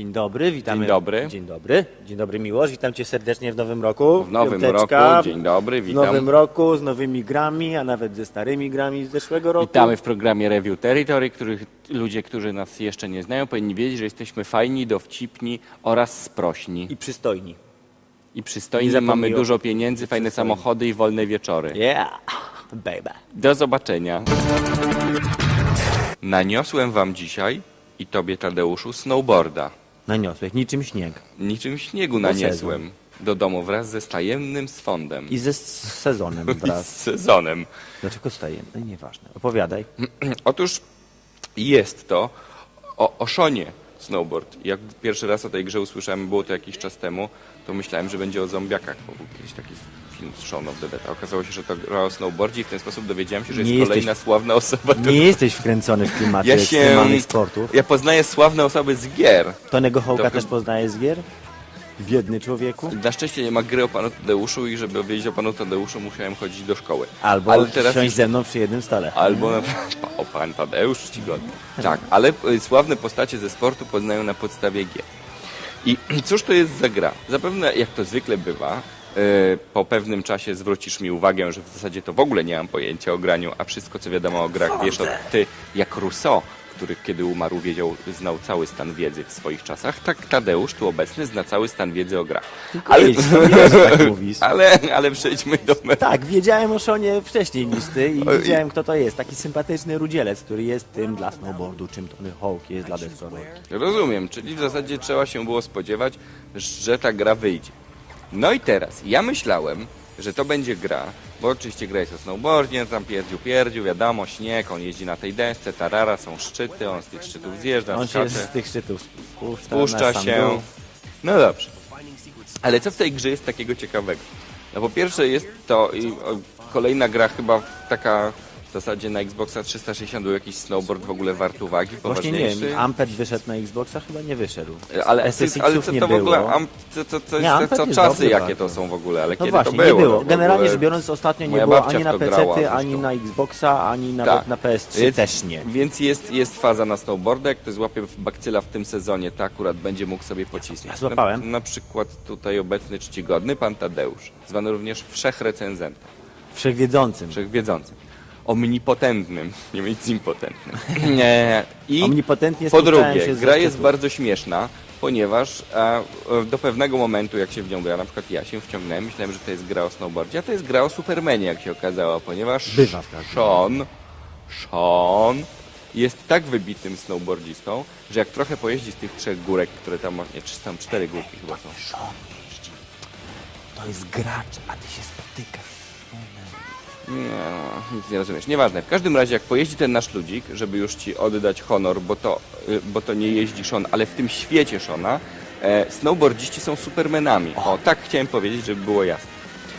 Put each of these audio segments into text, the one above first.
Dzień dobry, witamy. Dzień dobry. Dzień dobry. Dzień dobry Miłosz, witam Cię serdecznie w nowym roku. W nowym Piąteczka. roku, dzień dobry, W witam. nowym roku z nowymi grami, a nawet ze starymi grami z zeszłego roku. Witamy w programie Review Territory, których ludzie, którzy nas jeszcze nie znają, powinni wiedzieć, że jesteśmy fajni, dowcipni oraz sprośni. I przystojni. I przystojni, mamy dużo pieniędzy, fajne przystojni. samochody i wolne wieczory. Yeah, baby. Do zobaczenia. Naniosłem wam dzisiaj i tobie Tadeuszu snowboarda. Naniosłeś, niczym śnieg. Niczym śniegu Bo naniosłem do domu wraz ze tajemnym swądem I ze s- sezonem i wraz. z sezonem. Dlaczego staje? No nieważne. Opowiadaj. Otóż jest to o Oszonie snowboard. Jak pierwszy raz o tej grze usłyszałem, było to jakiś czas temu, to myślałem, że będzie o zombiakach, bo był kiedyś taki film Shaun of the Dead. A okazało się, że to gra o snowboardzie i w ten sposób dowiedziałem się, że jest Nie kolejna sławna osoba. Nie jesteś wkręcony w klimaty Ja ekstremalnych sportów. Ja poznaję sławne osoby z gier. Tonego Hołka To też poznajesz z gier? Biedny człowieku. Na szczęście nie ma gry o panu Tadeuszu i żeby wiedzieć o panu Tadeuszu musiałem chodzić do szkoły. Albo Ale teraz siąść ze mną przy jednym stole. Albo na... o pan Tadeusz czcigodny. Tak, ale y, sławne postacie ze sportu poznają na podstawie gier. I cóż to jest za gra? Zapewne, jak to zwykle bywa, po pewnym czasie zwrócisz mi uwagę, że w zasadzie to w ogóle nie mam pojęcia o graniu, a wszystko co wiadomo o grach wiesz to ty, jak Rousseau, który kiedy umarł wiedział, znał cały stan wiedzy w swoich czasach, tak Tadeusz tu obecny zna cały stan wiedzy o grach. Tylko ale... tak mówisz. ale, ale przejdźmy do mety. Tak, wiedziałem o Szonie wcześniej niż ty i wiedziałem kto to jest. Taki sympatyczny rudzielec, który jest tym dla snowboardu, czym Tony Hawk jest dla deskorolki. Rozumiem, czyli w zasadzie trzeba się było spodziewać, że ta gra wyjdzie. No i teraz, ja myślałem, że to będzie gra, bo oczywiście gra jest o snowboardzie, tam pierdziu pierdziu, wiadomo, śnieg, on jeździ na tej desce, tarara, są szczyty, on z tych szczytów zjeżdża, On się skacze, z tych szczytów spuszcza, spuszcza się. No dobrze. Ale co w tej grze jest takiego ciekawego? No po pierwsze jest to i, o, kolejna gra chyba taka w zasadzie na Xboxa 360 był jakiś snowboard w ogóle wart uwagi, Właśnie nie wiem, Amped wyszedł na Xboxa? Chyba nie wyszedł. Ale, SSX-ów ale co nie to w ogóle, było. am, co, co, co, Nie, co, Amped co jest czasy dobry jakie to są w ogóle, ale No kiedy właśnie, to było? nie było. Generalnie rzecz biorąc ostatnio nie moja było babcia ani w na to PC, ani zresztą. na Xboxa, ani nawet Tak. na PS3 Więc- też nie. Więc jest, jest faza na snowboarda, jak ktoś złapie w bakcyla w tym sezonie, to akurat będzie mógł sobie pocisnąć. Ja złapałem. Na, na przykład tutaj obecny czcigodny pan Tadeusz, zwany również wszechrecenzentem, Wszechwiedzącym. wszechwiedzącym, omnipotentnym, nie mieć impotentnym. I Omnipotentnie po drugie, się z gra jest zaszczytu. bardzo śmieszna, ponieważ a, e, do pewnego momentu, jak się w nią gra, na przykład ja się wciągnąłem, myślałem, że to jest gra o snowboardzie, a to jest gra o Supermanie, jak się okazało, ponieważ Bywa w każdym Sean, Sean jest tak wybitnym snowboardzistą, że jak trochę pojeździ z tych trzech górek, które tam, nie, czy tam cztery górki chyba są. To jest gracz, a ty się spotykasz. Nie, nic nie rozumiesz. Nieważne. W każdym razie, jak pojeździ ten nasz ludzik, żeby już ci oddać honor, bo to, y, bo to nie jeździ Sean, ale w tym świecie Shona, e, snowboardziści są supermenami. O, tak chciałem powiedzieć, żeby było jasne.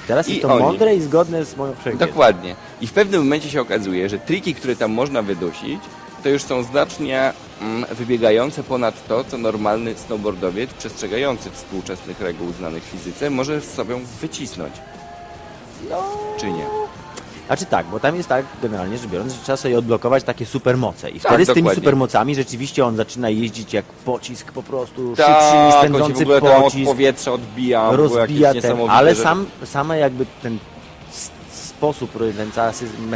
Teraz I jest to oni. mądre i zgodne z moją wszechwiedzą. Dokładnie. I w pewnym momencie się okazuje, że triki, które tam można wydusić, to już są znacznie mm, wybiegające ponad to, co normalny snowboardowiec przestrzegający współczesnych reguł znanych w fizyce może z sobą wycisnąć. No. Czy nie? Znaczy tak, bo tam jest tak, generalnie rzecz biorąc, że trzeba sobie odblokować takie supermoce. I Tak, wtedy z tymi dokładnie. supermocami rzeczywiście on zaczyna jeździć jak pocisk po prostu, szybszy Tak, niż on się w pędzący ogóle tam od pocisk, powietrza odbija, rozbija ten, niesamowite ale rzeczy. sam, same jakby ten s- sposób, ten cała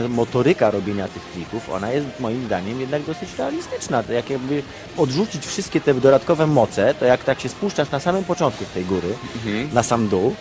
motoryka robienia tych trików, ona jest moim zdaniem jednak dosyć realistyczna. To jak jakby odrzucić wszystkie te dodatkowe moce, to jak tak się spuszczasz na samym początku z tej góry, Mhm. na sam dół,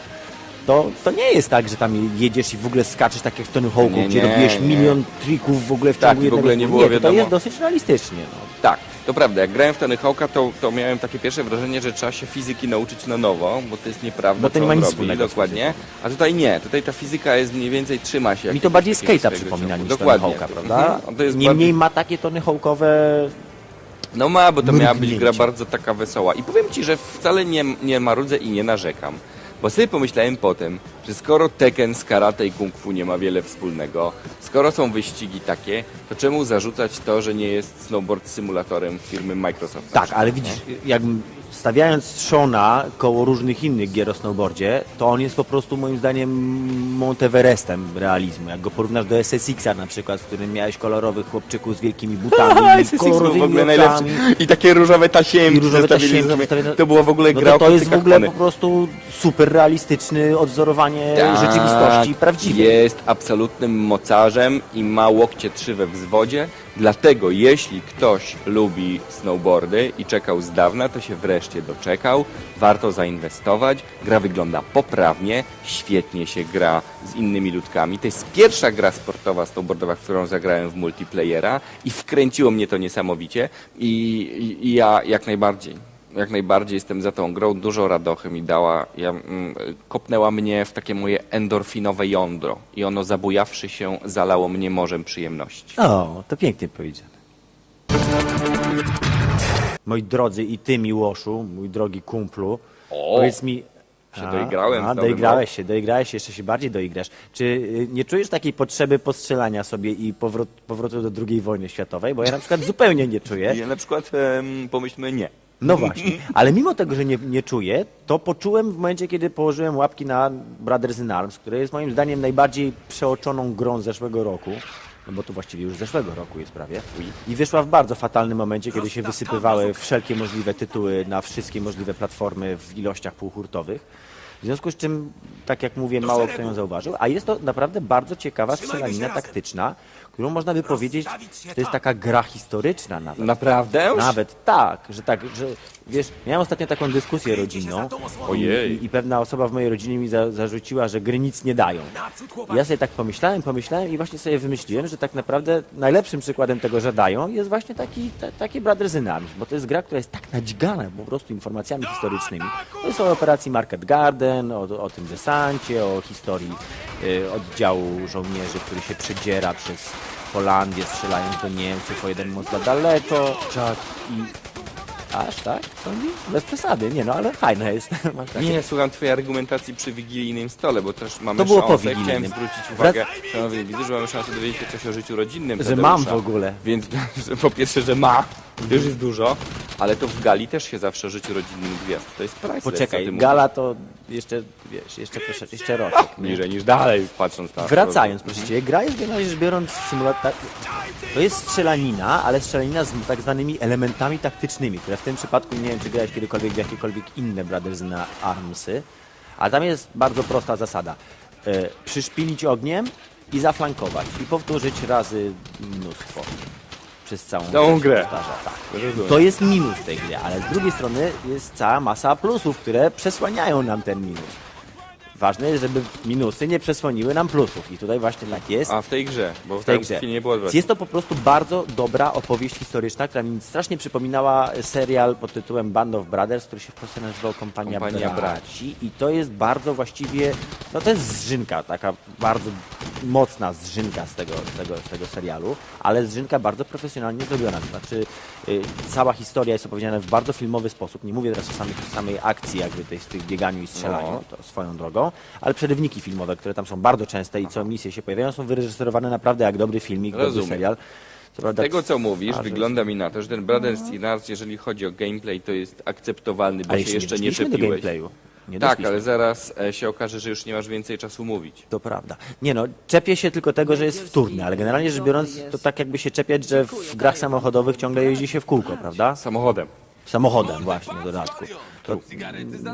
to, to nie jest tak, że tam jedziesz i w ogóle skaczesz tak jak w Tony Hawk'u, Nie, gdzie nie, robiłeś nie. milion trików w ogóle w Tak, ciągu i w jednego ogóle nie skoku. było to wiadomo. jest dosyć realistycznie. No. Tak, to prawda. Jak grałem w Tony Hawk'a, to, to miałem takie pierwsze wrażenie, że trzeba się fizyki nauczyć na nowo, bo to jest nieprawda, Bo to co nie ma on nic robi, wspólnego z dokładnie. A tutaj nie, tutaj ta fizyka jest mniej więcej trzyma się. Mi to jakiegoś bardziej takiego skate'a swojego przypomina ciągu. niż Tony Dokładnie. Hawk'a, prawda? Mhm. To jest Niemniej ma takie Tony Hawk'owe No ma, bo to miała być gra mrugnięcie. bardzo taka wesoła. I powiem Ci, że wcale nie, nie marudzę i nie narzekam. Bo sobie pomyślałem potem, że skoro Tekken z karate i kung fu nie ma wiele wspólnego, skoro są wyścigi takie, to czemu zarzucać to, że nie jest snowboard symulatorem firmy Microsoft? Tak, ale widzisz, jakbym stawiając Shona koło różnych innych gier o snowboardzie, to on jest po prostu moim zdaniem Monteverestem realizmu. Jak go porównasz do SSX-a na przykład, w którym miałeś kolorowych chłopczyków z wielkimi butami, i SSX był w ogóle najlepszy. oczami. I takie różowe tasiemki I różowe tasiemki sobie. To była w ogóle No gra to, o to jest w ogóle po prostu super realistyczny odzorowanie Tak, rzeczywistości prawdziwej. Jest absolutnym mocarzem i ma łokcie trzy we wzwodzie. Dlatego jeśli ktoś lubi snowboardy i czekał z dawna, to się wreszcie doczekał. Warto zainwestować. Gra wygląda poprawnie, świetnie się gra z innymi ludkami. To jest pierwsza gra sportowa snowboardowa, w którą zagrałem w multiplayera i wkręciło mnie to niesamowicie i, i, i ja jak najbardziej jak najbardziej jestem za tą grą, dużo radochy mi dała. Ja, mm, kopnęła mnie w takie moje endorfinowe jądro i ono zabujawszy się zalało mnie morzem przyjemności. O, to pięknie powiedziane. Moi drodzy i ty Miłoszu, mój drogi kumplu, O, powiedz mi... się doigrałem w A, nowym doigrałeś się, doigrałeś się, jeszcze się bardziej doigrasz. Czy y, nie czujesz takiej potrzeby postrzelania sobie i powrot, powrotu do II wojny światowej? Bo ja na przykład zupełnie nie czuję. Ja na przykład em, pomyślmy nie. No właśnie, ale mimo tego, że nie, nie czuję, to poczułem w momencie, kiedy położyłem łapki na Brothers in Arms, które jest moim zdaniem najbardziej przeoczoną grą zeszłego roku. No bo to właściwie już zeszłego roku jest prawie. I wyszła w bardzo fatalnym momencie, kiedy się wysypywały wszelkie możliwe tytuły na wszystkie możliwe platformy w ilościach półhurtowych. W związku z czym, tak jak mówię, mało kto ją zauważył, a jest to naprawdę bardzo ciekawa strzelanina taktyczna, którą można by powiedzieć, że to jest taka gra historyczna nawet. Naprawdę? Nawet tak, że tak, że wiesz, miałem ostatnio taką dyskusję rodzinną Ojej. I, i pewna osoba w mojej rodzinie mi za, zarzuciła, że gry nic nie dają. I ja sobie tak pomyślałem, pomyślałem i właśnie sobie wymyśliłem, że tak naprawdę najlepszym przykładem tego, że dają jest właśnie taki, ta, taki Brothers in Arms, bo to jest gra, która jest tak nadźgana po prostu informacjami historycznymi. To jest o operacji Market Garden, o, o tym desancie, o historii y, oddziału żołnierzy, który się przedziera przez Holandię, strzelając do Niemców o jeden most za daleko. Tak. I Aż, tak? Bez przesady, nie no, ale fajne jest. Masz rację. Nie, słucham twojej argumentacji przy wigilijnym stole, bo też mamy To było po szansę. Chciałem wigilijnym. zwrócić uwagę, szanowni widzę, że mamy szansę dowiedzieć się coś o życiu rodzinnym Że Tadeusza. mam w ogóle. Więc że po pierwsze, że ma, to już jest dużo, ale to w gali też się zawsze o życiu rodzinnym gwiazd. To jest priceless, co ty Poczekaj, mówisz. gala to jeszcze, wiesz, jeszcze jeszcze nie? Bliżej niż dalej, patrząc na Wracając, proszę Cię, gra jest generalnie rzecz biorąc symulator... To jest strzelanina, ale strzelanina z tak zwanymi elementami taktycznymi, które w tym przypadku, nie wiem, czy grałeś kiedykolwiek w jakiekolwiek inne Brothers na Armsy, ale tam jest bardzo prosta zasada. E, przyszpilić ogniem i zaflankować i powtórzyć razy mnóstwo. Przez całą, grę. Powtarza, tak. Rozumiem. To jest minus tej gry, ale z drugiej strony jest cała masa plusów, które przesłaniają nam ten minus. Ważne jest, żeby minusy nie przesłoniły nam plusów i tutaj właśnie tak jest A w tej grze, bo w tej grze. nie było odwrotnie. Jest to po prostu bardzo dobra opowieść historyczna, która mi strasznie przypominała serial pod tytułem Band of Brothers, który się w Polsce nazywał Kompania, Kompania Braci. I to jest bardzo właściwie, no to jest zżynka, taka bardzo mocna zżynka z tego, z tego, z tego serialu, ale zżynka bardzo profesjonalnie zrobiona. To znaczy y, cała historia jest opowiedziana w bardzo filmowy sposób. Nie mówię teraz o samej, samej akcji, jakby tej, z tych bieganiu i strzelaniu, No. to swoją drogą, ale przerywniki filmowe, które tam są bardzo częste i co misje się pojawiają, są wyreżyserowane naprawdę jak dobry filmik, dobry Rozumiem. serial. Co Z tego co mówisz, wygląda mi na to, że ten Brothers in Arms, jeżeli chodzi o gameplay, to jest akceptowalny, bo Ale się jeszcze nie doszliśmy do czepiłeś. gameplayu. Nie Tak, doszliśmy. ale zaraz e, się okaże, że już nie masz więcej czasu mówić. To prawda. Nie no, czepię się tylko tego, że jest wtórny, ale generalnie rzecz biorąc, to tak jakby się czepiać, że w grach samochodowych ciągle jeździ się w kółko, prawda? Samochodem. Samochodem właśnie w dodatku. To,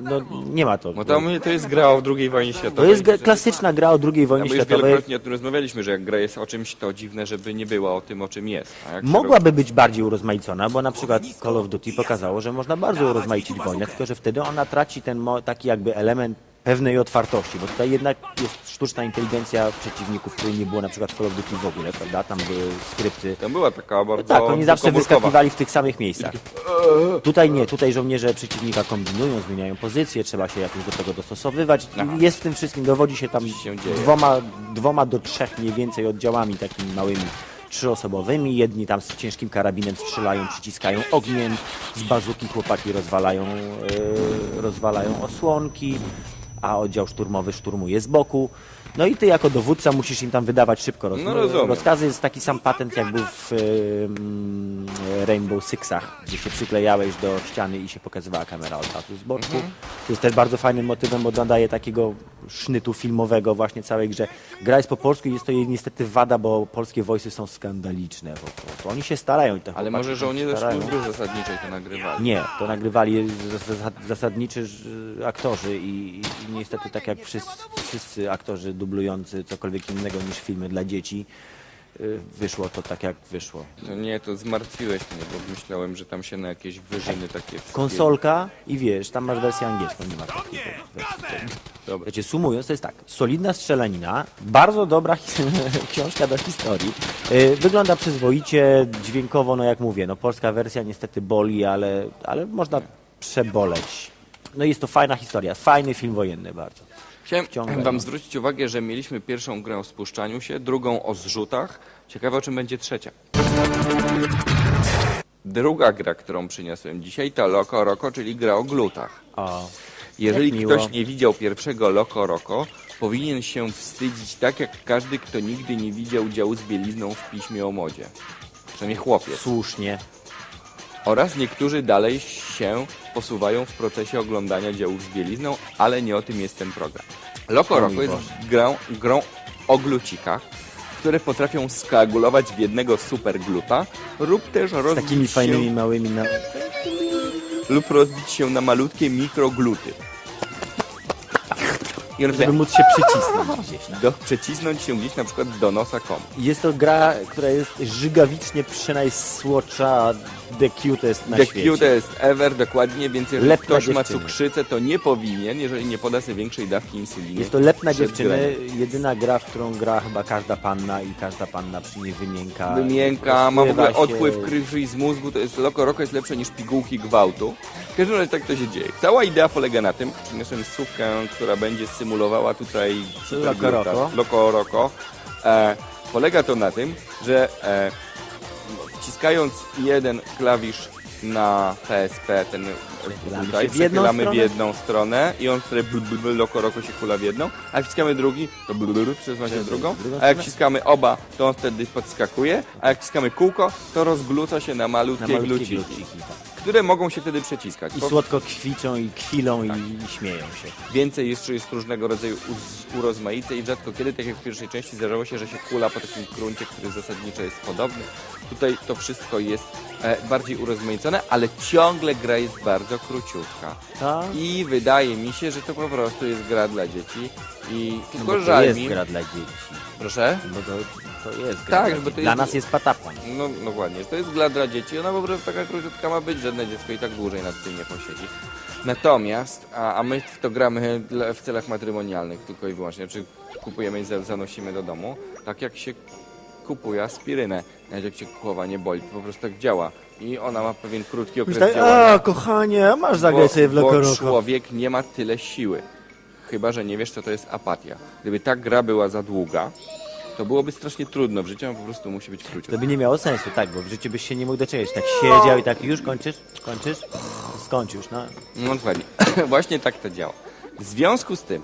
no, nie ma to. No to, to jest gra o II wojnie To światowej. jest gra, klasyczna gra o II No wojnie już światowej. wielokrotnie o tym rozmawialiśmy, że jak gra jest o czymś, to dziwne, żeby nie była o tym, o czym jest. A jak się Mogłaby być bardziej urozmaicona, bo na przykład Call of Duty pokazało, że można bardzo urozmaicić wojnę, tylko że wtedy ona traci ten taki jakby element pewnej otwartości, bo tutaj jednak jest sztuczna inteligencja przeciwników, której nie było na przykład w Call of Duty w ogóle, prawda? Tam były skrypty. Tam była taka bardzo Tak, oni zawsze wyskakiwali w tych samych miejscach. Tutaj nie, tutaj żołnierze przeciwnika kombinują, zmieniają pozycję, trzeba się jakoś do tego dostosowywać. Aha. Jest w tym wszystkim, dowodzi się tam się dwoma, dwoma do trzech mniej więcej oddziałami takimi małymi trzyosobowymi. Jedni tam z ciężkim karabinem strzelają, przyciskają ogniem, z bazuki chłopaki rozwalają, e, rozwalają osłonki. A oddział szturmowy szturmuje z boku. No i ty jako dowódca musisz im tam wydawać szybko roz... No rozumiem. rozkazy. Jest taki sam patent jak był w Rainbow Sixach, gdzie się przyklejałeś do ściany i się pokazywała kamera od razu z boczku. To jest też bardzo fajnym motywem, bo nadaje takiego sznytu filmowego właśnie całej grze. Gra jest po polsku i jest to jej niestety wada, bo polskie voice'y są skandaliczne po prostu. Oni się starają. i te Ale może żołnierze starają. służby zasadniczej to nagrywali. Nie, to nagrywali zas- zas- zasadniczy ż- aktorzy i, i niestety tak jak wszyscy, wszyscy aktorzy dublujący cokolwiek innego niż filmy dla dzieci, y, wyszło to tak jak wyszło. To nie, to zmartwiłeś mnie, bo myślałem, że tam się na jakieś wyżyny takie... Konsolka i wiesz, tam masz wersję angielską, nie ma takiej wersji. Dobra. Wiecie, sumując, to jest tak, solidna strzelanina, bardzo dobra książka do historii, y, wygląda przyzwoicie, dźwiękowo, no jak mówię, no polska wersja niestety boli, ale, ale można przeboleć. No i jest to fajna historia, fajny film wojenny bardzo. Chciałem wam no. zwrócić uwagę, że mieliśmy pierwszą grę o spuszczaniu się, drugą o zrzutach. Ciekawe, o czym będzie trzecia. Druga gra, którą przyniosłem dzisiaj, to Loco Roco, czyli gra o glutach. O, Jeżeli Jak miło. ktoś nie widział pierwszego Loco Roco, powinien się wstydzić tak jak każdy, kto nigdy nie widział działu z bielizną w piśmie o modzie. Przynajmniej chłopiec. słusznie. Oraz niektórzy dalej się posuwają w procesie oglądania działów z bielizną, ale nie o tym jest ten program. Loco Roco jest grą, grą o glucikach, które potrafią skoagulować w jednego supergluta lub też Z rozbić takimi się, fajnymi, małymi... Na... lub rozbić się na malutkie mikrogluty. I on Żeby móc się przycisnąć gdzieś. No. do, przecisnąć się gdzieś na przykład do nosa komu. Jest to gra, która jest żygawicznie przynajsłodcza the cutest na The świecie. cutest ever, dokładnie, więc jeżeli Lepna ktoś ma dziewczyny. cukrzycę, to nie powinien, jeżeli nie poda sobie większej dawki insuliny. Jest to lepna przed dziewczyny, graniem. jedyna gra, w którą gra chyba każda panna i każda panna przy niej wymięka. Wymięka, ma w ogóle rozpływa się. odpływ krwi z mózgu, to jest Loco Roco jest lepsze niż pigułki gwałtu. W każdym razie tak to się dzieje. Cała idea polega na tym, przyniosłem słówkę, która będzie symulowała tutaj Loco Roco. Loco Roco. E, polega to na tym, że e, wciskając jeden klawisz na PSP, ten Przechylamy tutaj, się w jedną przechylamy w stronę? jedną stronę i on wtedy bl, bl, bl, się kula w jedną, a jak wciskamy drugi, to bl, bl, bl, przesuwa się w drugą, a jak wciskamy oba, to on wtedy podskakuje, a jak wciskamy kółko, to rozgluca się na na malutkie, malutkie gluciki, gluciki. tak. Które mogą się wtedy przeciskać. I słodko kwilczą i kwilą i, i śmieją się. Więcej jeszcze jest różnego rodzaju uz- urozmaiceń i rzadko kiedy, tak jak w pierwszej części, zdarzało się, że się kula po takim gruncie, który zasadniczo jest podobny. Tutaj to wszystko jest e, bardziej urozmaicone, ale ciągle gra jest bardzo króciutka. Ta? I wydaje mi się, że to po prostu jest gra dla dzieci. I No tylko to żal jest mi... gra dla dzieci. Proszę? Bo to, to jest gra Tak, dla bo dzieci. to Dla jest- nas jest patapan. No, no ładnie, że to jest gra dla dzieci, ona po prostu taka króciutka ma być, żadne dziecko i tak dłużej nad tym nie posiedzi. Natomiast, a, a my w to gramy dla, w celach matrymonialnych tylko i wyłącznie, czy kupujemy i za- zanosimy do domu, tak jak się kupuje aspirynę, nawet jak cię głowa nie boli, to po prostu tak działa. I ona ma pewien krótki okres Myślę, działania. a kochanie, masz zagrać sobie w bo Lokoroko. człowiek nie ma tyle siły. Chyba, że nie wiesz, co to jest apatia. Gdyby ta gra była za długa, to byłoby strasznie trudno w życiu, on po prostu musi być króciutka. To by nie miało sensu, tak, bo w życiu byś się nie mógł doczekać. Tak siedział i tak, już kończysz? Kończysz? Skończ już, no. No dokładnie. Właśnie tak to działa. W związku z tym,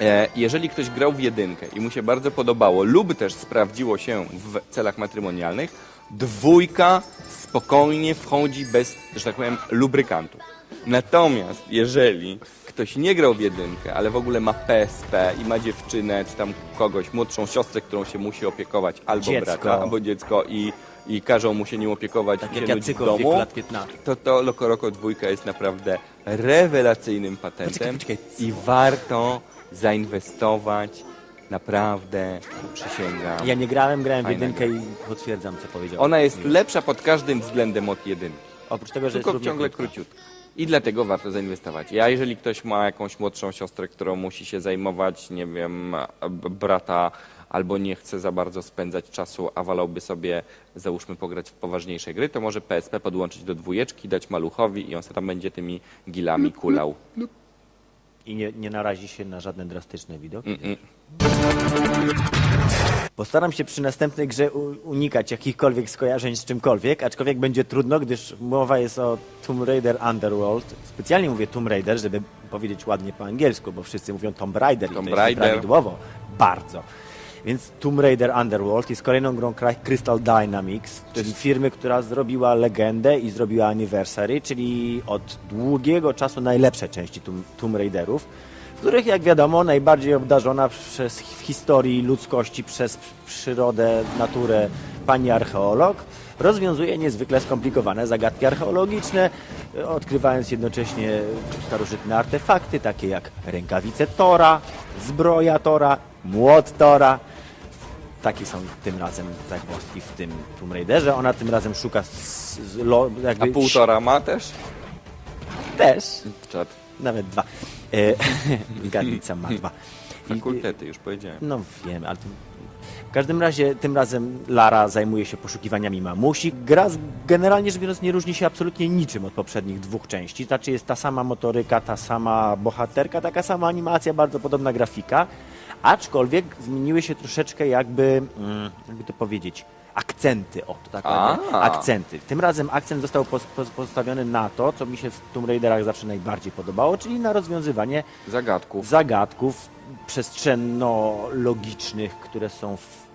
e, jeżeli ktoś grał w jedynkę i mu się bardzo podobało lub też sprawdziło się w celach matrymonialnych, dwójka spokojnie wchodzi bez, że tak powiem, lubrykantu. Natomiast jeżeli ktoś nie grał w jedynkę, ale w ogóle ma PSP i ma dziewczynę, czy tam kogoś, młodszą siostrę, którą się musi opiekować, albo Dziecko. brata, albo dziecko i, i każą mu się nim opiekować Tak jak w Jacyko w wieku domu, lat 15. to to Loco Roco 2 jest naprawdę rewelacyjnym patentem Poczekaj, poczekaj. i warto zainwestować naprawdę, przysięgam. Ja nie grałem, grałem w Fajna jedynkę i potwierdzam, co powiedział. Ona jest lepsza pod każdym względem od jedynki, Oprócz tego, że tylko jest równie ciągle krótka. króciutka. I dlatego warto zainwestować. Ja, jeżeli ktoś ma jakąś młodszą siostrę, którą musi się zajmować, nie wiem, brata, albo nie chce za bardzo spędzać czasu, a wolałby sobie, załóżmy, pograć w poważniejsze gry, to może PSP podłączyć do dwójeczki, dać maluchowi i on sobie tam będzie tymi gilami kulał. I nie, nie narazi się na żadne drastyczne widoki. Mm-mm. Postaram się przy następnej grze unikać jakichkolwiek skojarzeń z czymkolwiek, aczkolwiek będzie trudno, gdyż mowa jest o Tomb Raider Underworld. Specjalnie mówię Tomb Raider, żeby powiedzieć ładnie po angielsku, bo wszyscy mówią Tomb Raider Tomb i to jest Raider. prawidłowo. Bardzo. Więc Tomb Raider Underworld jest kolejną grą Cry- Crystal Dynamics, czyli firmy, która zrobiła legendę i zrobiła Anniversary, czyli od długiego czasu najlepsze części Tomb, Tomb Raiderów, w których, jak wiadomo, najbardziej obdarzona przez w historii ludzkości, przez przyrodę, naturę pani archeolog rozwiązuje niezwykle skomplikowane zagadki archeologiczne, e, odkrywając jednocześnie starożytne artefakty, takie jak rękawice Tora, zbroja Tora, młot Tora. Takie są tym razem zagwozdki w tym Tomb Raiderze. Ona tym razem szuka lo, A jakby półtora ma też? też, Czad. nawet dwa. E, Gadnica ma dwa. I- Fakultety, już powiedziałem. No wiem, ale to... w każdym razie tym razem Lara zajmuje się poszukiwaniami mamusi. Gra z- generalnie rzecz biorąc nie różni się absolutnie niczym od poprzednich dwóch części. Znaczy jest ta sama motoryka, ta sama bohaterka, taka sama animacja, bardzo podobna grafika. Aczkolwiek zmieniły się troszeczkę jakby, mm, jakby to powiedzieć, akcenty. O, to tak ładnie. A. Akcenty. Tym razem akcent został pos, pos, postawiony na to, co mi się w Tomb Raiderach zawsze najbardziej podobało, czyli na rozwiązywanie Zagadków. zagadków przestrzenno-logicznych, które są w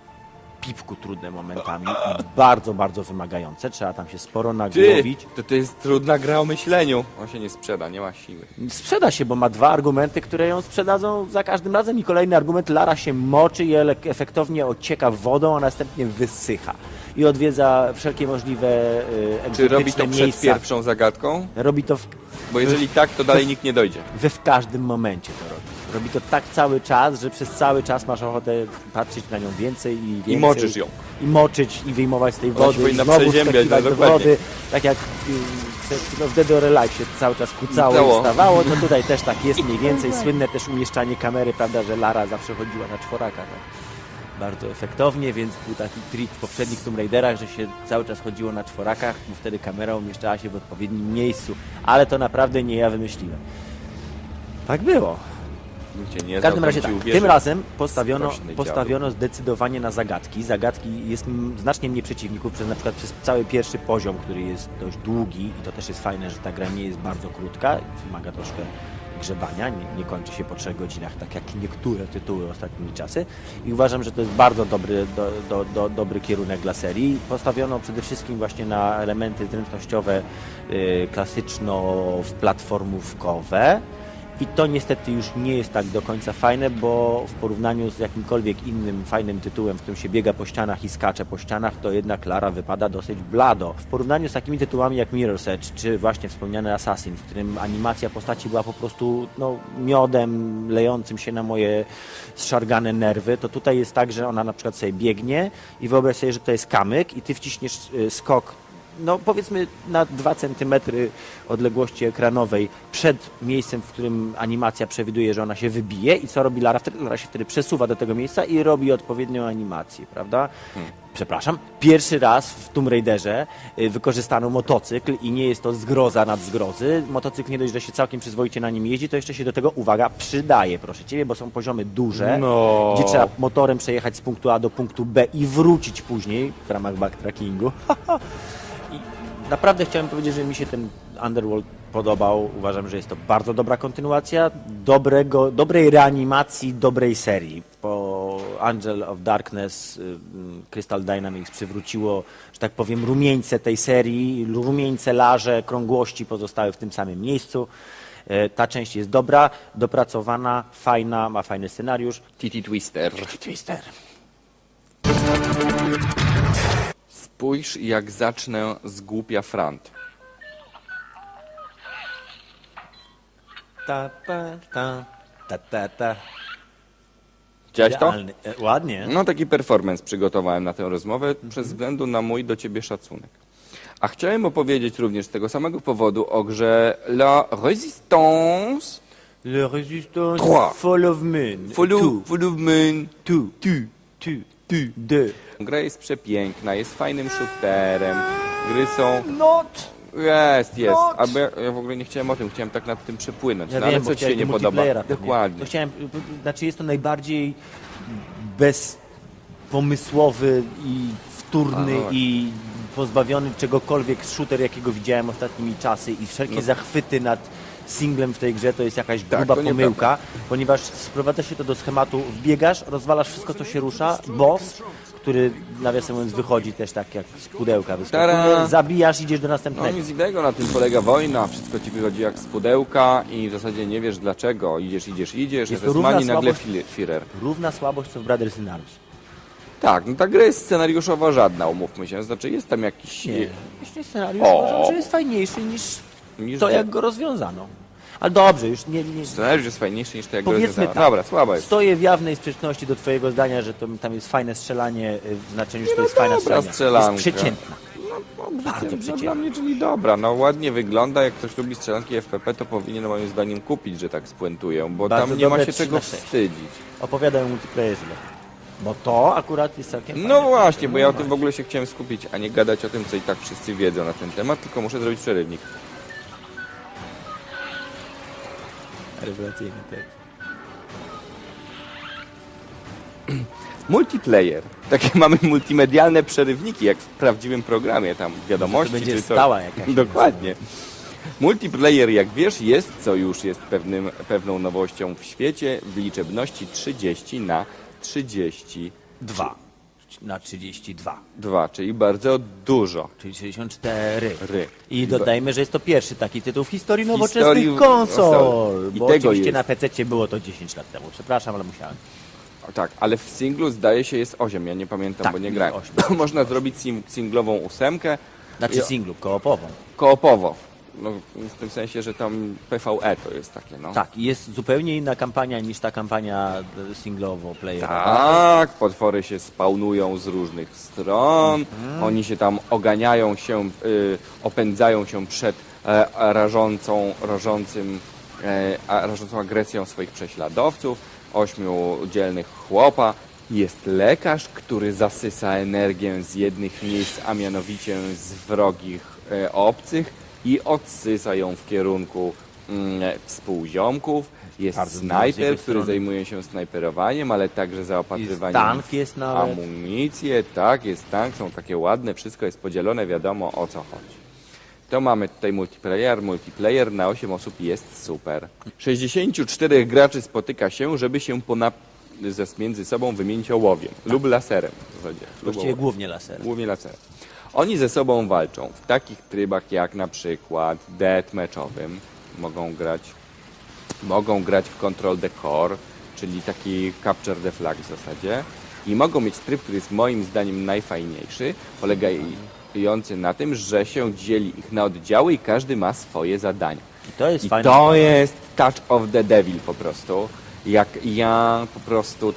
pipku trudne momentami i bardzo, bardzo wymagające. Trzeba tam się sporo Ty, nagłowić. to, to jest trudna gra o myśleniu. On się nie sprzeda, nie ma siły. Sprzeda się, bo ma dwa argumenty, które ją sprzedadzą za każdym razem i kolejny argument, Lara się moczy i ele- efektownie ocieka wodą, a następnie wysycha. I odwiedza wszelkie możliwe y, Czy robi to przed miejsca. pierwszą zagadką? Robi to w, Bo jeżeli tak, to dalej nikt nie dojdzie. we w każdym momencie to robi. Robi to tak cały czas, że przez cały czas masz ochotę patrzeć na nią więcej i więcej. moczysz ją. I moczyć, i wyjmować z tej Ona się wody, i powinna znowu przeziębiać, wskakiwać no do dokładnie. wody. Tak jak y, chwilą w Dead or Alive się cały czas kucało Kucało. i wstawało, to tutaj też tak jest mniej więcej. Słynne też umieszczanie kamery, prawda, że Lara zawsze chodziła na czworaka. Tak? Bardzo efektownie, więc był taki trik w poprzednich Tomb Raiderach, że się cały czas chodziło na czworakach, bo wtedy kamera umieszczała się w odpowiednim miejscu. Ale to naprawdę nie ja wymyśliłem. Tak było. W każdym razie tak, tym razem postawiono, postawiono zdecydowanie na zagadki. Zagadki jest znacznie mniej przeciwników, przez na przykład przez cały pierwszy poziom, który jest dość długi i to też jest fajne, że ta gra nie jest bardzo krótka, wymaga troszkę grzebania, nie, nie kończy się po trzech godzinach, tak jak niektóre tytuły ostatnimi czasy. I uważam, że to jest bardzo dobry, do, do, do, dobry kierunek dla serii. Postawiono przede wszystkim właśnie na elementy zręcznościowe, y, klasyczno-platformówkowe, i to niestety już nie jest tak do końca fajne, bo w porównaniu z jakimkolwiek innym fajnym tytułem, w którym się biega po ścianach i skacze po ścianach, to jednak Lara wypada dosyć blado. W porównaniu z takimi tytułami jak Mirror's Edge, czy właśnie wspomniany Assassin, w którym animacja postaci była po prostu no, miodem lejącym się na moje zszargane nerwy, to tutaj jest tak, że ona na przykład sobie biegnie i wyobraź sobie, że to jest kamyk i ty wciśniesz y, skok no powiedzmy na 2 cm odległości ekranowej przed miejscem, w którym animacja przewiduje, że ona się wybije i co robi Lara wtedy? Lara się wtedy przesuwa do tego miejsca i robi odpowiednią animację, prawda? Przepraszam, pierwszy raz w Tomb Raiderze y, wykorzystano motocykl i nie jest to zgroza nad zgrozy. Motocykl nie dość, że się całkiem przyzwoicie na nim jeździ, to jeszcze się do tego, uwaga, przydaje, proszę Ciebie, bo są poziomy duże, No. gdzie trzeba motorem przejechać z punktu A do punktu B i wrócić później w ramach backtrackingu. Naprawdę chciałem powiedzieć, że mi się ten Underworld podobał. Uważam, że jest to bardzo dobra kontynuacja dobrego, dobrej reanimacji, dobrej serii. Po Angel of Darkness y, mm, Crystal Dynamics przywróciło, że tak powiem, rumieńce tej serii, rumieńce larze, krągłości pozostały w tym samym miejscu. E, Ta część jest dobra, dopracowana, fajna, ma fajny scenariusz. Titi Twister. Twister. Spójrz, jak zacznę z głupia frant. Ta, ta, ta, ta, ta, ta. Widziałeś to? Idealny. E, Ładnie. No taki performance przygotowałem na tę rozmowę przez względu na mój do ciebie szacunek. A chciałem opowiedzieć również z tego samego powodu o grze La Resistance Le Resistance Trois. Fall of Moon. Follow, Two. follow Moon. Two. Two. Two. Two. Deux. Gra jest przepiękna, jest fajnym shooterem. Gry są... Not. Jest, jest. Not. Albo ja, ja w ogóle nie chciałem o tym, chciałem tak nad tym przepłynąć. Ja no, ale wiem, bo co ci się chciałem nie do podoba? Dokładnie. To chciałem, znaczy jest to najbardziej bez pomysłowy i wtórny A, no i pozbawiony czegokolwiek shooter, jakiego widziałem ostatnimi czasy i wszelkie No. zachwyty nad singlem w tej grze to jest jakaś Tak, gruba pomyłka, ponieważ sprowadza się to do schematu wbiegasz, rozwalasz wszystko co się rusza, boss, który nawiasem mówiąc wychodzi też tak jak z pudełka wyskakuje, zabijasz, idziesz do No następnego. nic innego, na tym polega wojna, wszystko ci wychodzi jak z pudełka i w zasadzie nie wiesz dlaczego. Idziesz, idziesz, idziesz, Jest to równa nagle słabość- fil- Führer. Równa słabość co w Brothers in Arms. Tak, no ta gra jest scenariuszowa żadna, umówmy się. Znaczy jest tam jakiś... Nie, jeśli scenariusz O! uważam, że jest fajniejszy niż niż to jak go rozwiązano. Ale dobrze, już nie, nie, Scenariusz jest fajniejszy niż to jak go Powiedzmy rozwiązano. tak. Dobra, słaba jest. stoję w jawnej sprzeczności do twojego zdania, że to, tam jest fajne strzelanie y, w znaczeniu, że to no jest fajna dobra strzelanie. strzelanka. Jest przeciętna. Bardzo no, przeciętna. dla mnie, czyli dobra, no ładnie wygląda, jak ktoś lubi strzelanki FPP, to powinien moim zdaniem kupić, że tak spuentują, bo Bardzo tam nie ma dobre się 3 czego na 6. wstydzić. Opowiadaj o multiplayerze. Bo to akurat jest całkiem No fajne. właśnie, bo ja o tym w ogóle się chciałem skupić, a nie gadać o tym, co i tak wszyscy wiedzą na ten temat, tylko muszę zrobić przerywnik. Rewelacyjny tekst. Multiplayer. Takie mamy multimedialne przerywniki, jak w prawdziwym programie, tam wiadomości To będzie czy co. stała jakaś. Dokładnie. Multiplayer, jak wiesz, jest, co już jest pewnym, pewną nowością w świecie, w liczebności 30 na 32, Dwa. Na 32. czyli bardzo dużo. Czyli 64. Ry. I dodajmy, że jest to pierwszy taki tytuł w historii nowoczesnych historii konsol. I Bo tego oczywiście jest. na PC było to 10 lat temu. Przepraszam, ale musiałem. O, tak, ale w singlu zdaje się jest 8, ja nie pamiętam, Tak, bo nie grałem. osiem, osiem, Można zrobić sim- singlową ósemkę, Znaczy singlu, koopową. koopowo. No, w tym sensie, że tam PvE to jest takie, no. Tak, jest zupełnie inna kampania niż ta kampania e, singlowo-playerowa. Tak, potwory się spawnują z różnych stron, Mhm. oni się tam oganiają się, y, opędzają się przed e, rażącą, rażącym, e, a, rażącą agresją swoich prześladowców, ośmiu dzielnych chłopa. Jest lekarz, który zasysa energię z jednych miejsc, a mianowicie z wrogich e, obcych i odsysa ją w kierunku mm, współziomków. Jest Bardzo jego snajper, który strony. zajmuje się snajperowaniem, ale także Jest zaopatrywaniem tank jest nawet. amunicję, tak, jest tank, są takie ładne, wszystko jest podzielone, wiadomo o co chodzi. To mamy tutaj multiplayer, multiplayer na 8 osób jest super. 64 graczy spotyka się, żeby się pona... ze między sobą wymienić ołowiem lub laserem w zasadzie. Lub Właściwie ołowiem. głównie laserem. Głównie laserem. Oni ze sobą walczą w takich trybach jak na przykład deathmatchowym. Mogą grać, mogą grać w Control the Core, czyli taki Capture the Flag w zasadzie. I mogą mieć tryb, który jest moim zdaniem najfajniejszy, polegający na tym, że się dzieli ich na oddziały i każdy ma swoje zadania. I to jest I fajne. to jest touch of the devil po prostu. Jak ja po prostu,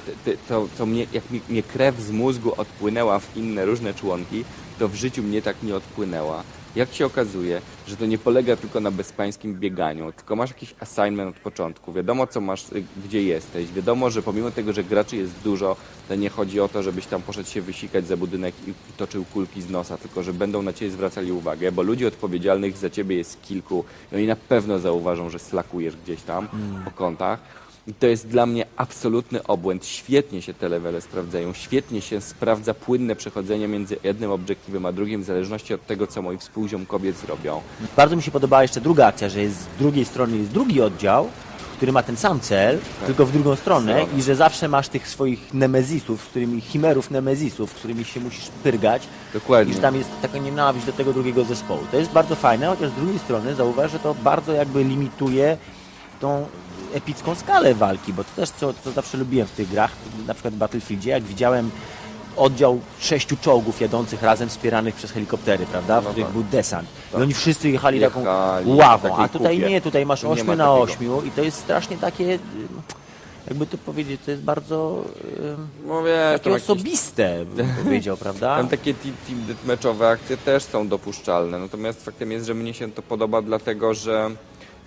to, to mnie, jak mi, mnie krew z mózgu odpłynęła w inne różne członki, to w życiu mnie tak nie odpłynęła. Jak się okazuje, że to nie polega tylko na bezpańskim bieganiu, tylko masz jakiś assignment od początku, wiadomo co masz, y, gdzie jesteś, wiadomo, że pomimo tego, że graczy jest dużo, to nie chodzi o to, żebyś tam poszedł się wysikać za budynek i toczył kulki z nosa, tylko że będą na ciebie zwracali uwagę, bo ludzi odpowiedzialnych za ciebie jest kilku i oni na pewno zauważą, że slakujesz gdzieś tam po kątach. I to jest dla mnie absolutny obłęd. Świetnie się te levele sprawdzają, świetnie się sprawdza płynne przechodzenie między jednym obiektywem a drugim, w zależności od tego, co moi współziomkowie zrobią. Bardzo mi się podobała jeszcze druga akcja, że jest z drugiej strony jest drugi oddział, który ma ten sam cel, tylko w drugą stronę Tak. Stronę. i że zawsze masz tych swoich nemezisów, z którymi, chimerów nemezisów, z którymi się musisz pyrgać Dokładnie. i że tam jest taka nienawiść do tego drugiego zespołu. To jest bardzo fajne, chociaż z drugiej strony zauważ, że to bardzo jakby limituje tą epicką skalę walki, bo to też co, co zawsze lubiłem w tych grach, na przykład w Battlefieldzie, jak widziałem oddział sześciu czołgów jadących razem wspieranych przez helikoptery, prawda, w No których tak. był desant. I oni wszyscy jechali taką Jechali ławą, w takiej a tutaj kupie. nie, tutaj masz Tu nie ma na takiego. ośmiu i to jest strasznie takie, y, jakby to powiedzieć, to jest bardzo y, No wiesz, takie tam, jakieś, osobiste, bym powiedział, prawda? tam takie te- team deathmatchowe akcje też są dopuszczalne, natomiast faktem jest, że mnie się to podoba dlatego, że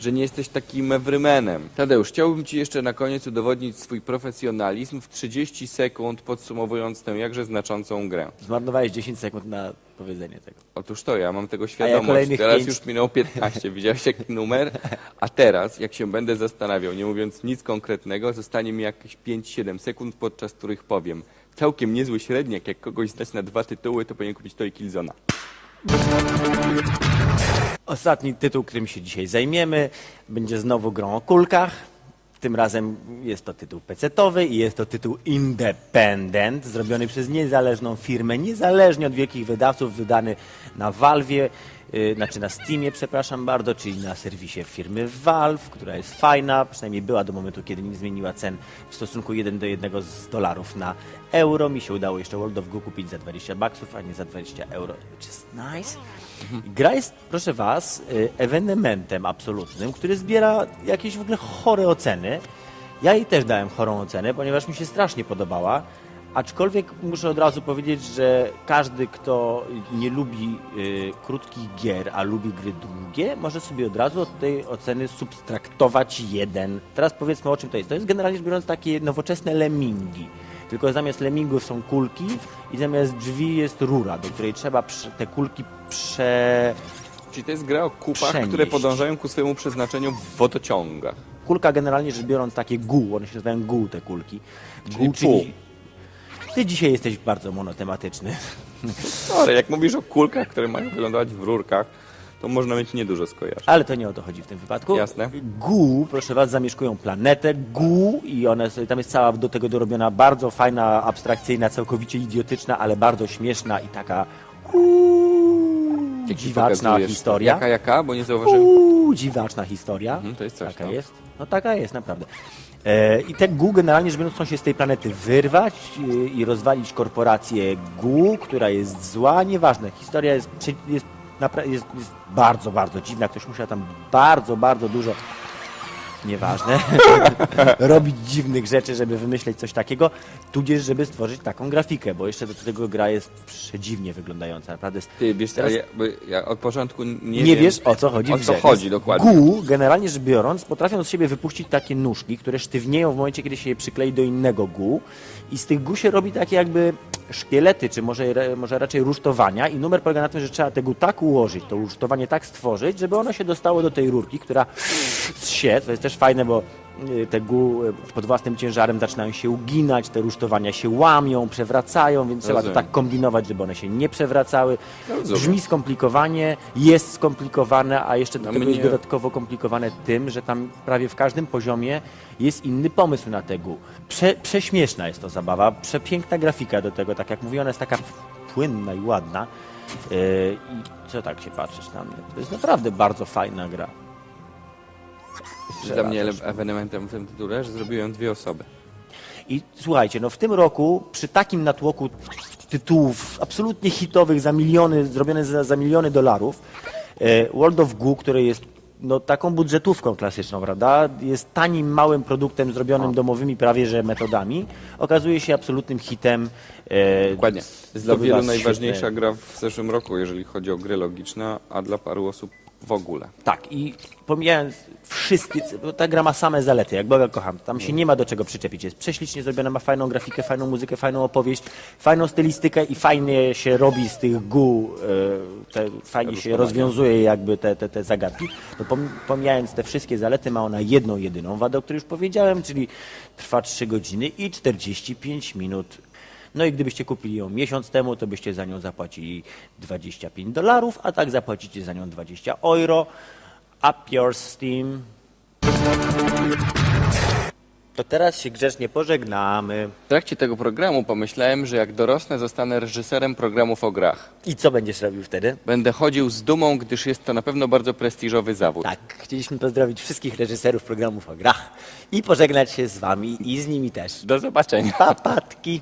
że nie jesteś takim ewrymenem. Tadeusz, chciałbym Ci jeszcze na koniec udowodnić swój profesjonalizm w 30 sekund, podsumowując tę jakże znaczącą grę. Zmarnowałeś 10 sekund na powiedzenie tego. Otóż to, ja mam tego świadomość. kolejnych teraz pięć? już minęło 15, widziałeś jaki numer? A teraz, jak się będę zastanawiał, nie mówiąc nic konkretnego, zostanie mi jakieś 5-7 sekund, podczas których powiem całkiem niezły średniak, jak kogoś stać na dwa tytuły, to powinien kupić to i Killzona. Ostatni tytuł, którym się dzisiaj zajmiemy, będzie znowu grą o kulkach. Tym razem jest to tytuł pecetowy i jest to tytuł independent, zrobiony przez niezależną firmę, niezależnie od wielkich wydawców, wydany na Valve'ie, yy, znaczy na Steamie, przepraszam bardzo, czyli na serwisie firmy Valve, która jest fajna, przynajmniej była do momentu, kiedy nie zmieniła cen w stosunku 1 do 1 z dolarów na euro. Mi się udało jeszcze World of Goo kupić za 20 baksów, a nie za 20 euro, which is nice. Gra jest, proszę Was, y, ewenementem absolutnym, który zbiera jakieś w ogóle chore oceny. Ja jej też dałem chorą ocenę, ponieważ mi się strasznie podobała. Aczkolwiek muszę od razu powiedzieć, że każdy, kto nie lubi y, krótkich gier, a lubi gry długie, może sobie od razu od tej oceny substraktować jeden. Teraz powiedzmy o czym to jest. To jest generalnie rzecz biorąc takie nowoczesne lemmingi. Tylko zamiast lemmingów są kulki i zamiast drzwi jest rura, do której trzeba te kulki prze... Czyli to jest gra o kupach, Przenieść. które podążają ku swojemu przeznaczeniu w wodociągach. Kulka generalnie rzecz biorąc takie gół, one się nazywają gół te kulki. Czyli Gół, pół. Ty dzisiaj jesteś bardzo monotematyczny. Ale jak mówisz o kulkach, które mają wylądować w rurkach, to można mieć niedużo skojarzeń. Ale to nie o to chodzi w tym wypadku. Jasne. Gół, proszę was, zamieszkują planetę gół i one, sobie- tam jest cała do tego dorobiona bardzo fajna, abstrakcyjna, całkowicie idiotyczna, ale bardzo śmieszna i taka uuu, Jak ci dziwaczna pokazujesz, historia. Jaka, jaka? Bo nie zauważyłem. Uuu, dziwaczna historia. Mhm, to jest coś, Taka no. jest. No taka jest, naprawdę. E, I te GU generalnie rzecz biorąc chcą się z tej planety wyrwać e, i rozwalić korporację GU, która jest zła, nieważne. Historia jest, przy- jest, jest, jest bardzo, bardzo dziwna. Ktoś musiał tam bardzo, bardzo dużo nieważne, robić dziwnych rzeczy, żeby wymyśleć coś takiego, tudzież żeby stworzyć taką grafikę, bo jeszcze do tego gra jest przedziwnie wyglądająca, naprawdę Ty, wiesz, Teraz- ja, bo ja od początku nie, nie, wiem, wiesz o co chodzi O w co grze. chodzi dokładnie. GU, generalnie rzecz biorąc, potrafią z siebie wypuścić takie nóżki, które sztywnieją w momencie, kiedy się je przyklei do innego GU i z tych GU się robi takie jakby szkielety, czy może, może raczej rusztowania i numer polega na tym, że trzeba tego tak ułożyć, to rusztowanie tak stworzyć, żeby ono się dostało do tej rurki, która się, to jest też fajne, bo y, te GU y, pod własnym ciężarem zaczynają się uginać, te rusztowania się łamią, przewracają, więc trzeba to Rozumiem. tak kombinować, żeby one się nie przewracały. Rozumiem. Brzmi skomplikowanie, jest skomplikowane, a jeszcze do A tego mnie- jest dodatkowo komplikowane tym, że tam prawie w każdym poziomie jest inny pomysł na te GU. Prze, prześmieszna jest to zabawa, przepiękna grafika do tego, tak jak mówię, ona jest taka płynna i ładna. Yy, I co tak się patrzysz na mnie? To jest naprawdę bardzo fajna gra. Dla mnie ewenementem w tym tytule, że zrobiłem dwie osoby. I słuchajcie, no w tym roku przy takim natłoku tytułów absolutnie hitowych za miliony, zrobione za, za miliony dolarów, e, World of Goo, który jest no, taką budżetówką klasyczną, prawda? Jest tanim, małym produktem zrobionym domowymi prawie że metodami, okazuje się absolutnym hitem. E, Dokładnie. Jest dla zdobywa wielu najważniejsza gra w zeszłym roku, jeżeli chodzi o gry logiczne, a dla paru osób w ogóle. Tak, i pomijając wszystkie, bo ta gra ma same zalety, jak Boga kocham, tam się nie ma do czego przyczepić, jest prześlicznie zrobiona, ma fajną grafikę, fajną muzykę, fajną opowieść, fajną stylistykę i fajnie się robi z tych gół, e, te, fajnie się rozwiązuje jakby te, te, te zagadki, to pom- pomijając te wszystkie zalety, ma ona jedną, jedyną wadę, o której już powiedziałem, czyli trwa 3 godziny i 45 minut. No i gdybyście kupili ją miesiąc temu, to byście za nią zapłacili 25 dolarów, a tak zapłacicie za nią 20 euro. Up your Steam. To teraz się grzecznie pożegnamy. W trakcie tego programu pomyślałem, że jak dorosnę, zostanę reżyserem programów o grach. I co będziesz robił wtedy? Będę chodził z dumą, gdyż jest to na pewno bardzo prestiżowy zawód. Tak, chcieliśmy pozdrowić wszystkich reżyserów programów o grach i pożegnać się z wami i z nimi też. Do zobaczenia. Papatki.